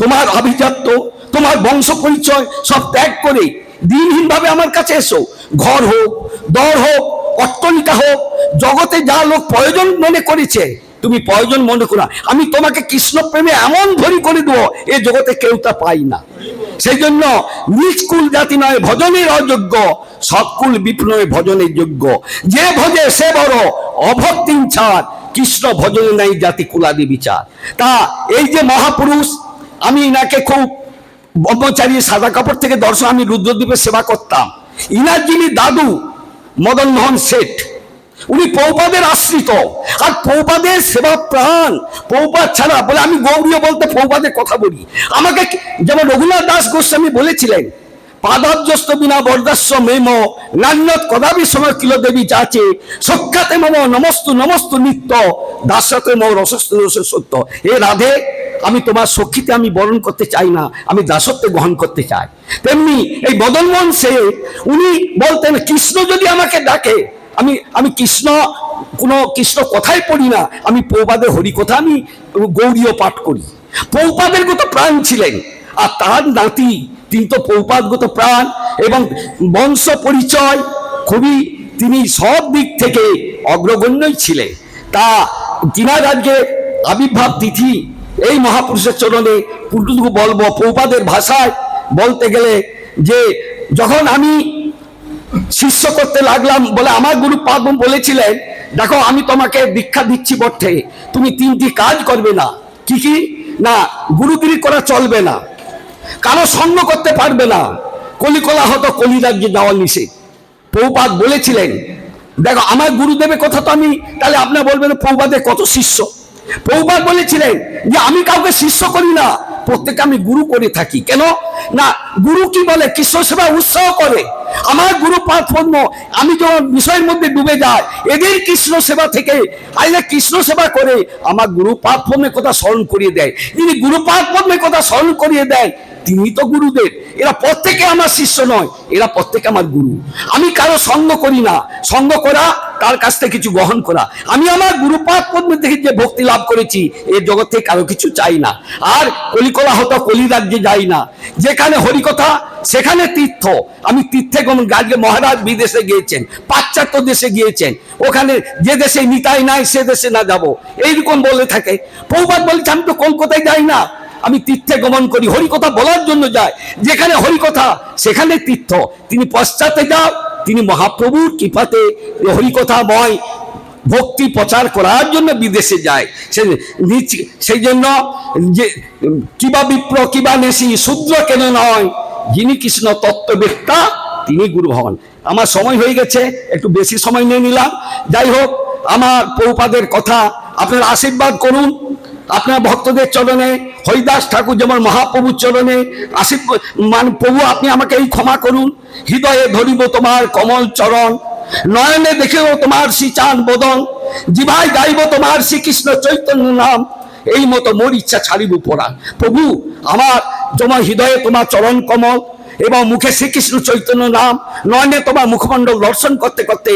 তোমার আভিজাত্য, তোমার বংশ পরিচয় সব ত্যাগ করে দিনহীনভাবে আমার কাছে এসো। ঘর হোক, দর হোক, অট্টলিকা হোক, জগতে যা লোক প্রয়োজন মনে করেছে, তুমি প্রয়োজন মনে করো আমি তোমাকে কৃষ্ণ প্রেমে এমন ধরি করে দেবো, এ জগতে কেউ তা পাই না। সেই জন্য নিজ কুল জাতি নয়, ভজনের অযোগ্য, সৎকুল বিপ্লবে ভজনের যোগ্য। যে ভজে সে বড়, অভক্তিন ছাড়, কৃষ্ণ ভজনে নাই জাতি কুলাদি বিচার। তা এই যে মহাপুরুষ আমি ইনাকে খুব ব্রহ্মচারী সাদা কাপড় থেকে দর্শন, আমি রুদ্রদ্বীপে সেবা করতাম। ইনার যিনি দাদু, মদন মোহন শেঠ, উনি পৌপাদের আশ্রিত। আর পৌপাদের সেবা প্রাণ পৌপাদ ছাড়া, বলে আমি গৌরীয় বলতে পৌপাদের কথা বলি। আমাকে যেমন রঘুনাথ দাস গোস্বামী বলেছিলেন, পাদাব্যস্ত বিনা বরদাস্য মেম, নান্যত কদাবি সময় কিল দেবী যাচে, সখ্যাতে মম নমস্তু নমস্তু নিত্য দাসতে মম রসস্তু রস সত্য। এ রাধে আমি তোমার সখীতে আমি বরণ করতে চাই না, আমি দাসত্ব গ্রহণ করতে চাই। তেমনি এই বদনমোহন সে উনি বলতেন, কৃষ্ণ যদি আমাকে ডাকে, আমি আমি কৃষ্ণ, কোনো কৃষ্ণ কথাই পড়ি না, আমি পৌপাদের হরিকথা, আমি গৌরীয় পাঠ করি। পৌপাদের গত প্রাণ ছিলেন, আর তার নাতি, তিনি তো পৌপাদগত প্রাণ, এবং বংশ পরিচয় খুবই তিনি সব দিক থেকে অগ্রগণ্যই ছিলেন। তা, তিনার আজকে আবির্ভাব তিথি এই মহাপুরুষের চরণে কুটুকু বলব পৌপাদের ভাষায় বলতে গেলে যে যখন আমি শিষ্য করতে লাগলাম বলে আমার গুরু পাদম বলেছিলেন, দেখো, আমি তোমাকে দীক্ষা দিচ্ছি বটে, তুমি তিনটি কাজ করবে না। কি কি? না, গুরুগিরি করা চলবে না, কারও সঙ্গ করতে পারবে না কলিকলা হতো কলিরাজ্যে যাওয়া নিষেধ। পৌপাদ বলেছিলেন, দেখো, আমার গুরুদেবের কথা তো আমি, তাহলে আপনার বলবেন পৌপাদের কত শিষ্য? পৌপাদ বলেছিলেন যে আমি কাউকে শিষ্য করি না প্রত্যেকে আমি গুরু করে থাকি। কেন? না, গুরু কি বলে? কৃষ্ণ সেবা উৎসাহ করে। আমার গুরু পাঠপণ্য আমি যখন বিষয়ের মধ্যে ডুবে যাই, এদের কৃষ্ণ সেবা থেকে আইলে কৃষ্ণ সেবা করে আমার গুরু পাঠপণ্যের কথা স্মরণ করিয়ে দেয়। যিনি গুরু পাঠপণ্যের কথা স্মরণ করিয়ে দেয় তিনি তো গুরুদেব। এরা প্রত্যেকে আমার শিষ্য নয়, এরা প্রত্যেকে আমার গুরু। আমি কারও সঙ্গ করি না। সঙ্গ করা তার কাছ থেকে কিছু গ্রহণ করা। আমি আমার গুরুপাদ পদ্ম থেকে যে ভক্তি লাভ করেছি এই জগৎ থেকে কারও কিছু চাই না। আর কলিকলা হতো কলিরাজ্যে যাই না। যেখানে হরিকথা, সেখানে তীর্থ। আমি তীর্থে আজকে মহারাজ বিদেশে গিয়েছেন, পাশ্চাত্য দেশে গিয়েছেন। ওখানে যে দেশে নিতাই নাই, সে দেশে না যাব। এইরকম বলে থাকে। পৌবাদ বলছে, আমি তো কলকাতায় যাই না। আমি তীর্থে গমন করি। হরিকথা বলার জন্য যায় যেখানে হরিকথা, সেখানে তীর্থ। তিনি পশ্চাতে যাও তিনি মহাপ্রভুর কৃপাতে হরিকথাময় ভক্তি প্রচার করার জন্য বিদেশে যায়। সে সেই জন্য যে কিবা বিপ্র, কিবা নেশি, শূদ্র কেন নয়, যিনি কৃষ্ণ তত্ত্ববেত্তা, তিনি গুরু হন। আমার সময় হয়ে গেছে, একটু বেশি সময় নিয়ে নিলাম। যাই হোক, আমার পৌপাদের কথা আপনারা আশীর্বাদ করুন। আপনার ভক্তদের চরণে, হরিদাস ঠাকুর যেমন মহাপ্রভুর চরণে আশীর্বাদ মান প্রভু আপনি আমাকে এই ক্ষমা করুন। হৃদয়ে ধরিব তোমার কমল চরণ, নয়নে দেখেও তোমার শ্রীচান বদন, জিভায় গাইব তোমার শ্রীকৃষ্ণ চৈতন্য নাম। এই মতো মোর ইচ্ছা ছাড়িব পড়া প্রভু, আমার তোমার হৃদয়ে তোমার চরণ কমল এবং মুখে শ্রীকৃষ্ণ চৈতন্য নাম, নয়নে তোমার মুখমণ্ডল দর্শন করতে করতে